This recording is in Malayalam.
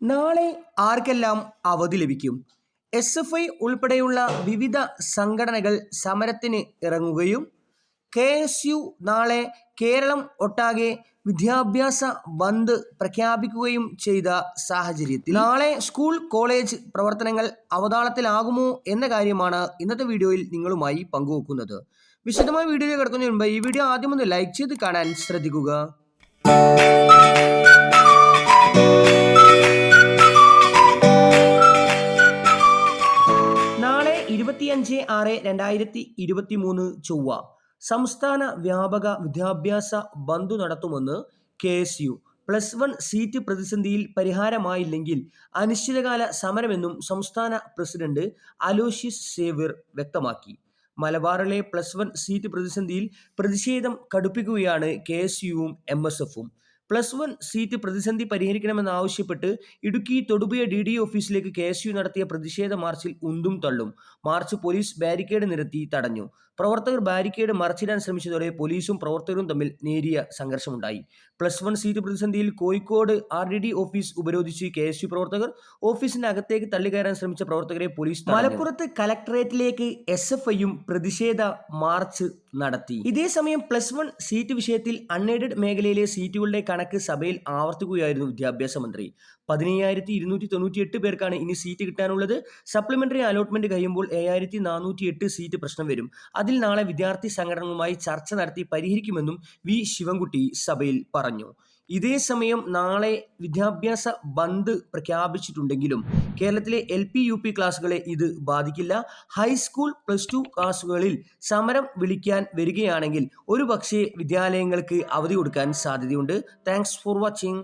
നാളെ ആർക്കെല്ലാം അവധി ലഭിക്കും? എസ് എഫ് ഐ ഉൾപ്പെടെയുള്ള വിവിധ സംഘടനകൾ സമരത്തിന് ഇറങ്ങുകയും കെ എസ് യു നാളെ കേരളം ഒട്ടാകെ വിദ്യാഭ്യാസ ബന്ദ് പ്രഖ്യാപിക്കുകയും ചെയ്ത സാഹചര്യത്തിൽ നാളെ സ്കൂൾ കോളേജ് പ്രവർത്തനങ്ങൾ അവതാളത്തിലാകുമോ എന്ന കാര്യമാണ് ഇന്നത്തെ വീഡിയോയിൽ നിങ്ങളുമായി പങ്കുവെക്കുന്നത്. വിശദമായ വീഡിയോയിൽ കിടക്കുന്നതിന് മുമ്പ് ഈ വീഡിയോ ആദ്യം ഒന്ന് ലൈക്ക് ചെയ്ത് കാണാൻ ശ്രദ്ധിക്കുക. ഇരുപത്തിയഞ്ച് ആറ് രണ്ടായിരത്തി ഇരുപത്തി മൂന്ന് ചൊവ്വ സംസ്ഥാന വ്യാപക വിദ്യാഭ്യാസ ബന്ധു നടത്തുമെന്ന് K S U. Plus one seat പ്രതിസന്ധിയിൽ പരിഹാരമായില്ലെങ്കിൽ അനിശ്ചിതകാല സമരമെന്നും സംസ്ഥാന പ്രസിഡന്റ് അലോഷ്യസ് സേവ്യർ വ്യക്തമാക്കി. മലബാറിലെ പ്ലസ് വൺ സീറ്റ് പ്രതിസന്ധിയിൽ പ്രതിഷേധം കടുപ്പിക്കുകയാണ് കെ എസ് യുവും എം എസ് എഫും. പ്ലസ് വൺ സീറ്റ് പ്രതിസന്ധി പരിഹരിക്കണമെന്നാവശ്യപ്പെട്ട് ഇടുക്കി തൊടുപുഴ ഡി ഡി ഓഫീസിലേക്ക് കെ എസ് യു നടത്തിയ പ്രതിഷേധ മാർച്ചിൽ ഉന്തും തള്ളും. മാർച്ച് പോലീസ് ബാരിക്കേഡ് നിരത്തി തടഞ്ഞു. പ്രവർത്തകർ ബാരിക്കേഡ് മറച്ചിടാൻ ശ്രമിച്ചതോടെ പോലീസും പ്രവർത്തകരും തമ്മിൽ നേരിയ സംഘർഷമുണ്ടായി. പ്ലസ് വൺ സീറ്റ് പ്രതിസന്ധിയിൽ Kozhikode R D D office ഉപരോധിച്ച് K S U പ്രവർത്തകർ ഓഫീസിന്റെ അകത്തേക്ക് തള്ളിക്കയറാൻ ശ്രമിച്ച പ്രവർത്തകരെ പോലീസ് മലപ്പുറത്ത് കലക്ടറേറ്റിലേക്ക് എസ് എഫ് ഐയും പ്രതിഷേധ മാർച്ച് നടത്തി. ഇതേസമയം പ്ലസ് വൺ സീറ്റ് വിഷയത്തിൽ അൺഎയ്ഡഡ് മേഖലയിലെ സീറ്റുകളുടെ കണക്ക് സഭയിൽ ആവർത്തിക്കുകയായിരുന്നു വിദ്യാഭ്യാസ മന്ത്രി. പതിനയ്യായിരത്തി ഇരുന്നൂറ്റി തൊണ്ണൂറ്റി എട്ട് പേർക്കാണ് ഇനി സീറ്റ് കിട്ടാനുള്ളത്. സപ്ലിമെന്ററി അലോട്ട്മെന്റ് കഴിയുമ്പോൾ ഏഴായിരത്തി നാനൂറ്റി എട്ട് സീറ്റ് പ്രശ്നം വരും. അതിൽ നാളെ വിദ്യാർത്ഥി സംഘടനകളുമായി ചർച്ച നടത്തി പരിഹരിക്കുമെന്നും വി ശിവൻകുട്ടി സഭയിൽ പറഞ്ഞു. ഇതേസമയം നാളെ വിദ്യാഭ്യാസ ബന്ദ് പ്രഖ്യാപിച്ചിട്ടുണ്ടെങ്കിലും കേരളത്തിലെ എൽ പി യു പി ക്ലാസ്സുകളെ ഇത് ബാധിക്കില്ല. ഹൈസ്കൂൾ പ്ലസ് ടു ക്ലാസ്സുകളിൽ സമരം വിളിക്കാൻ വരികയാണെങ്കിൽ ഒരു വിദ്യാലയങ്ങൾക്ക് അവധി കൊടുക്കാൻ സാധ്യതയുണ്ട്. Thanks for watching.